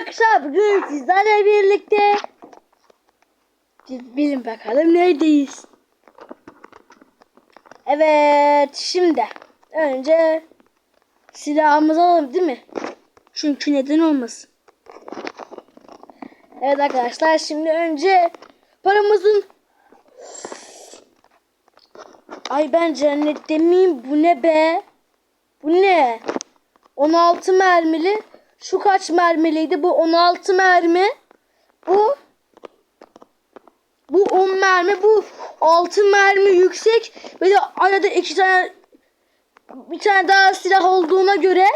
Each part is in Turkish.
arkadaşlar bugün sizlerle birlikte biz bilin bakalım neredeyiz. Evet şimdi önce silahımızı alalım değil mi? Çünkü neden olmasın. Evet arkadaşlar şimdi önce paramızın Ay ben cennette miyim? Bu ne be? Bu ne? 16 mermili. Şu kaç mermiliydi? Bu 16 mermi. Bu bu 10 mermi. Bu 6 mermi yüksek. Ve de arada iki tane bir tane daha silah olduğuna göre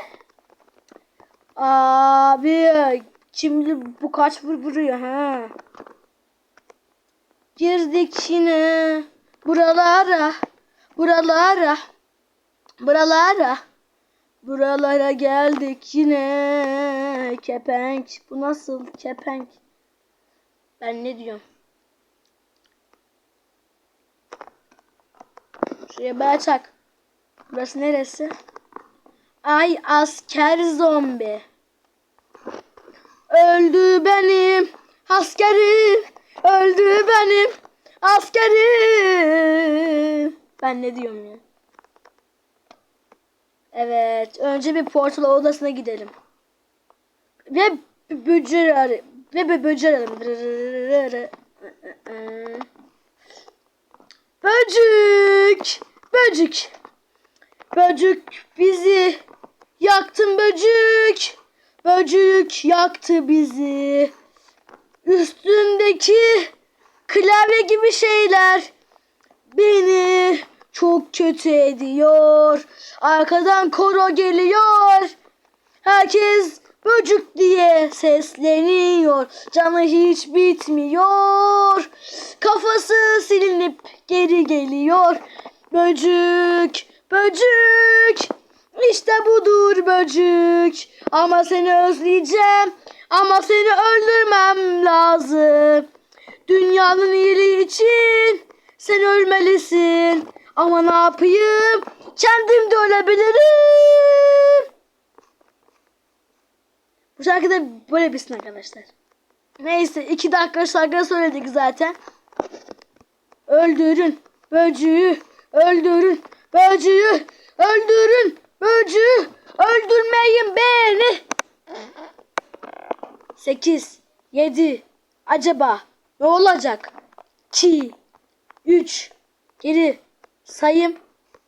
Abi şimdi bu kaç vur vuruyor ha? Girdik yine buralara buralara buralara buralara geldik yine kepenk. Bu nasıl kepenk? Ben ne diyorum? Şuraya bir açak. Burası neresi? Ay asker zombi. Öldü benim askerim. Öldü benim askerim. Ben ne diyorum ya? Evet. Önce bir portal odasına gidelim. Ve böcür arı ve arayalım. Böcük. Böcük. Böcük bizi yaktın böcük. Böcük yaktı bizi. Üstündeki klavye gibi şeyler beni çok kötü ediyor. Arkadan koro geliyor. Herkes böcük diye sesleniyor. Canı hiç bitmiyor. Kafası silinip geri geliyor. Böcük, böcük. İşte budur böcük. Ama seni özleyeceğim. Ama seni öldürmem lazım. Dünyanın iyiliği için sen ölmelisin. Ama ne yapayım? Kendim de ölebilirim. Bu şarkıda böyle bitsin arkadaşlar. Neyse iki dakika şarkı söyledik zaten. Öldürün böcüğü, öldürün böcüğü, öldürün böcüğü, öldürmeyin beni. 8, 7, acaba ne olacak? 2, 3, geri sayım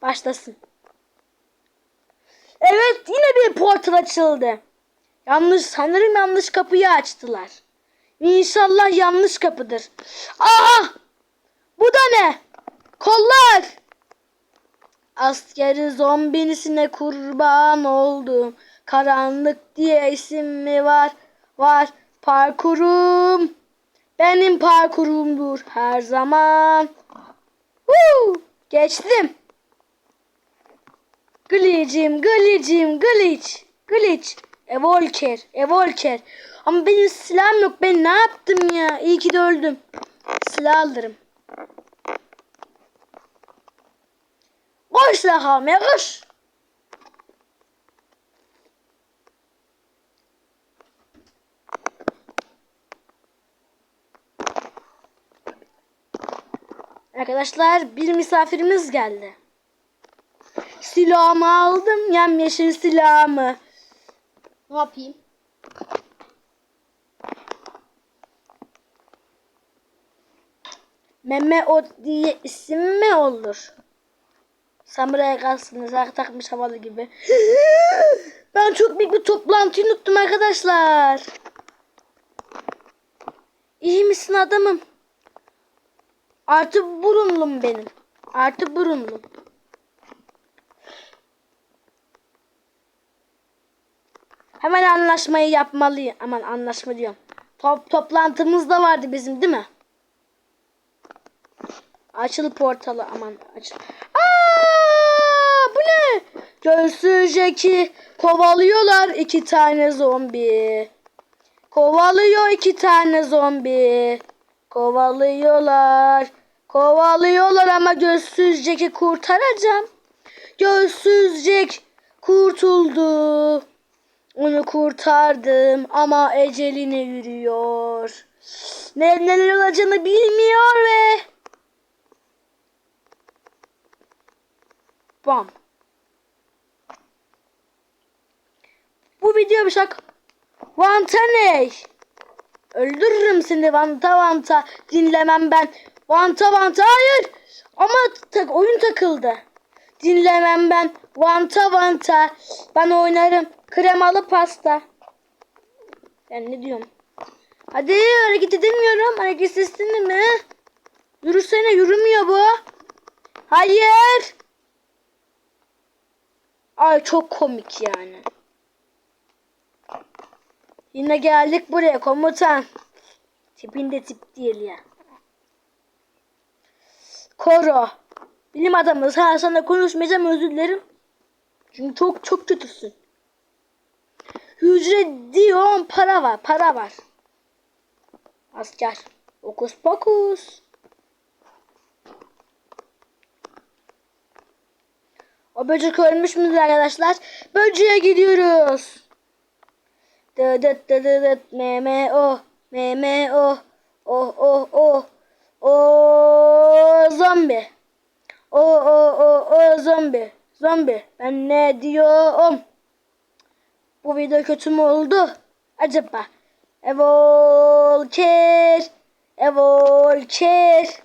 başlasın. Evet yine bir portal açıldı. Yanlış sanırım yanlış kapıyı açtılar. İnşallah yanlış kapıdır. Aa! Bu da ne? Kollar! Askeri zombinisine kurban oldum. Karanlık diye isim mi var? Var. Parkurum. Benim parkurumdur her zaman. Woo! Geçtim. Glitch'im, glitch'im, glitch. Glitch. Evolker, evolker. Ama benim silahım yok. Ben ne yaptım ya? İyi ki de öldüm. Silah alırım. Koş silahım ya koş. Arkadaşlar bir misafirimiz geldi. Silahımı aldım. Yemyeşil silahımı. Ne yapayım? Meme o diye isim mi olur? Sen buraya kalsın. Sen takmış havalı gibi. ben çok büyük bir toplantıyı unuttum arkadaşlar. İyi misin adamım? Artı burunlum benim. Artı burunlum. Hemen anlaşmayı yapmalıyım. Aman anlaşma diyorum. Top, toplantımız da vardı bizim değil mi? Açıl portalı aman açıl. Aa, bu ne? Göğsü Jack'i kovalıyorlar iki tane zombi. Kovalıyor iki tane zombi. Kovalıyorlar. Kovalıyorlar ama gözsüz Jack'i kurtaracağım. Gözsüz Jack kurtuldu. Onu kurtardım ama eceline yürüyor. Ne, neler olacağını bilmiyor ve... Bam. Bu video bir şak. Vanta ne? Öldürürüm seni vanta vanta. Dinlemem ben. Vanta vanta hayır. Ama tak, oyun takıldı. Dinlemem ben. Vanta vanta. Ben oynarım. Kremalı pasta. Ben ne diyorum? Hadi hareket edemiyorum. Hareket mi? Yürüsene yürümüyor bu. Hayır. Ay çok komik yani. Yine geldik buraya komutan. Tipinde tip değil ya. Koro. Bilim adamı sana, sana konuşmayacağım özür dilerim. Çünkü çok çok kötüsün. Hücre diyorum para var para var. Asker. Okus pokus. O böcek ölmüş müdür arkadaşlar? Böceğe gidiyoruz. Dı dıt dı dı dıt me me o me me o o o o o zombi. O o o o zombi. Zombi. Ben ne diyorum? Bu video kötü mü oldu? Acaba? Evolker. Evolker.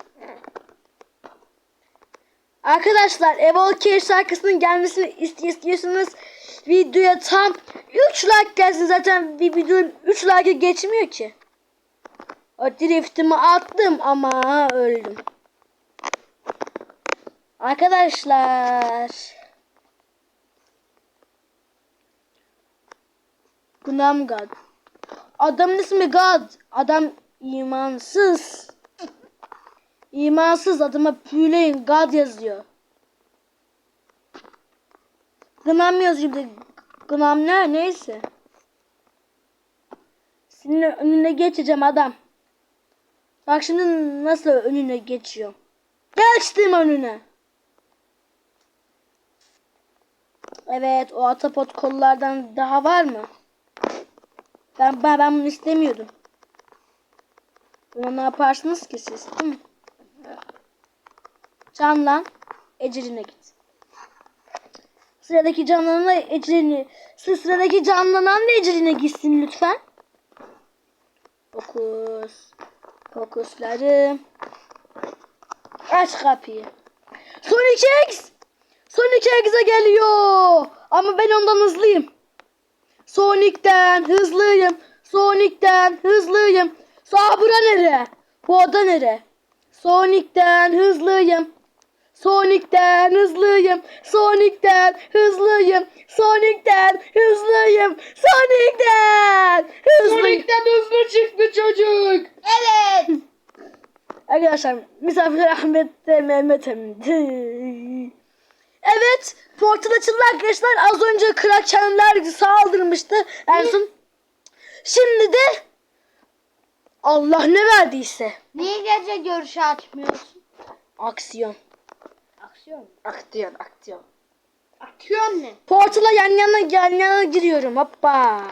Arkadaşlar Evolker şarkısının gelmesini istiyorsanız videoya tam 3 like gelsin zaten bir videonun 3 like geçmiyor ki. O driftimi attım ama öldüm. Arkadaşlar. Gunam God. Adamın ismi God. Adam imansız. İmansız adama Püleyin God yazıyor. Gnam yazıyor bir de. Gnam ne? Neyse. Senin önüne geçeceğim adam. Bak şimdi nasıl önüne geçiyor. Geçtim önüne. Evet o atapot kollardan daha var mı? Ben, ben, ben bunu istemiyordum. Buna ne yaparsınız ki siz değil mi? Canlan eceline git. Sıradaki canlanana eceline Sı- sıradaki canlanan da eceline gitsin lütfen. Fokus. Fokuslarım. Aç kapıyı. Sonic X! Sonic X'e geliyor. Ama ben ondan hızlıyım. Sonic'ten hızlıyım. Sonic'ten hızlıyım. Sağ bura nere? Bu oda nere? Sonic'ten hızlıyım. Sonic'ten hızlıyım. Sonic'ten hızlıyım. Sonic'ten hızlıyım. Sonic'ten hızlıyım. Sonic'ten hızlı çıktı çocuk. Evet. Arkadaşlar misafir Ahmet de Mehmet emdi. Evet portal açıldı arkadaşlar. Az önce krakenler saldırmıştı. En son. Şimdi de Allah ne verdiyse. Niye gece görüşü açmıyorsun? Aksiyon. Aksiyon. Aktyon aktyon. Aksiyon ne? Portala yan yana yan yana giriyorum. Hoppa.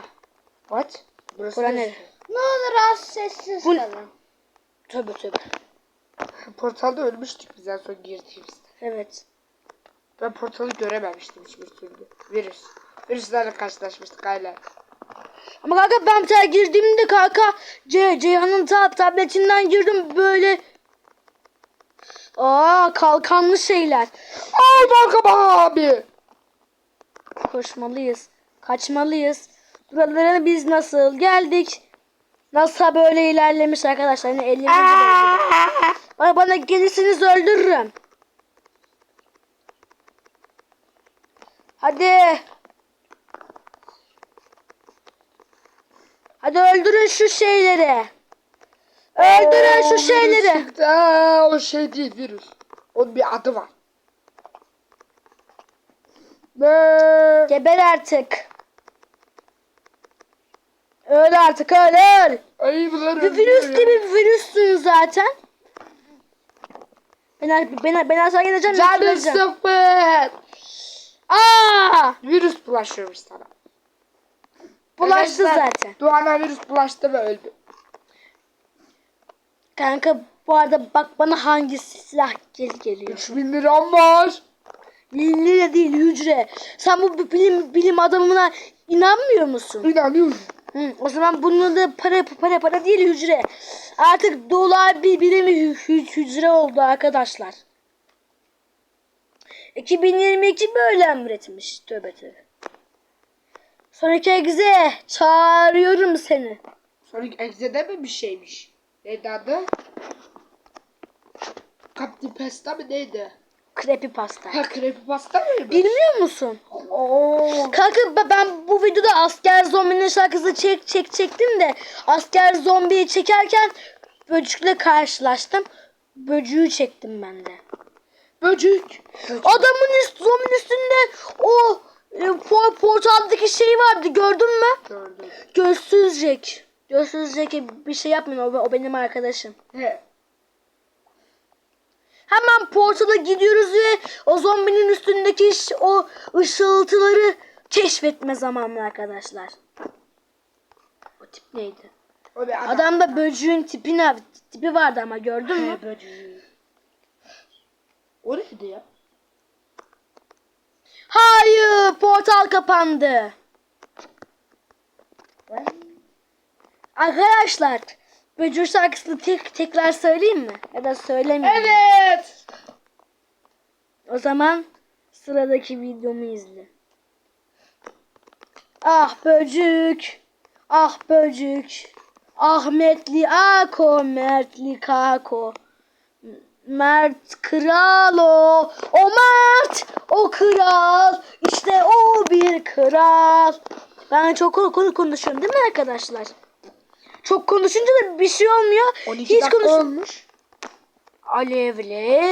What? Burası Bura nere? Ne olur az sessiz Bu- kalın. Tövbe tövbe. Portalda ölmüştük biz en son girdiğimizde. Evet. Ben portalı görememiştim hiçbir türlü. Virüs. Virüslerle karşılaşmıştık hala. Ama kanka ben tane girdiğimde kanka C Ceyhan'ın ta tabletinden girdim böyle Aa kalkanlı şeyler. Ay bankam abi. Koşmalıyız. Kaçmalıyız. Buralara biz nasıl geldik? NASA böyle ilerlemiş arkadaşlar. Yani 50. bölgede. Bana, bana gelirsiniz öldürürüm. Hadi. Hadi öldürün şu şeyleri. Öldürün şu şeyleri. virüs. Aa, o şey değil virüs. Onun bir adı var. Ne? Geber artık. Öl artık öl öl. Ay bunlar Bir virüs gibi bir virüssün zaten. Ben ben ben aşağı gideceğim. Canı öldüreceğim. sıfır. Aa! Virüs bulaşıyormuş sana. Bulaştı Arkadaşlar, zaten. Doğan'a virüs bulaştı ve öldü. Kanka bu arada bak bana hangi silah gel geliyor. 3000 liram var. Lille değil hücre. Sen bu bilim bilim adamına inanmıyor musun? İnanıyorum. Hı, o zaman bunun da para para para değil hücre. Artık dolar bir birimi hü- hü- hücre oldu arkadaşlar. 2022 böyle emretmiş. Tövbe tövbe. Sonraki egze çağırıyorum seni. Sonic Exe'de mi bir şeymiş? Neydi adı? Captain Pesta mı neydi? Creepypasta. Ha Creepypasta mıymış? Bilmiyor musun? Oo. Kanka be- ben bu videoda asker zombinin şarkısı çek çek çektim de asker zombiyi çekerken böcükle karşılaştım. Böcüğü çektim ben de. Böcük. Adamın üst, zombinin üstünde o e, por, portaldaki şey vardı gördün mü? Gördüm. Gözsüz Jack. Gözsüz Jack'e bir şey yapmayın o, o benim arkadaşım. He. Hemen portala gidiyoruz ve o zombinin üstündeki o ışıltıları keşfetme zamanı arkadaşlar. O tip neydi? O adam. Adamda böcüğün tipine tipi vardı ama gördün mü? He. O neydi ya? Hayır, portal kapandı. Ben... Arkadaşlar, böcük şarkısını tek tekrar söyleyeyim mi? Ya da söylemeyeyim. Evet. O zaman sıradaki videomu izle. Ah böcük, ah böcük, Ahmetli Ako, Mertli Kako. Mert kral o, o Mert, o kral, işte o bir kral. Ben çok konu konu konuşuyorum değil mi arkadaşlar? Çok konuşunca da bir şey olmuyor. 12 Hiç konuş. olmuş. Alevler.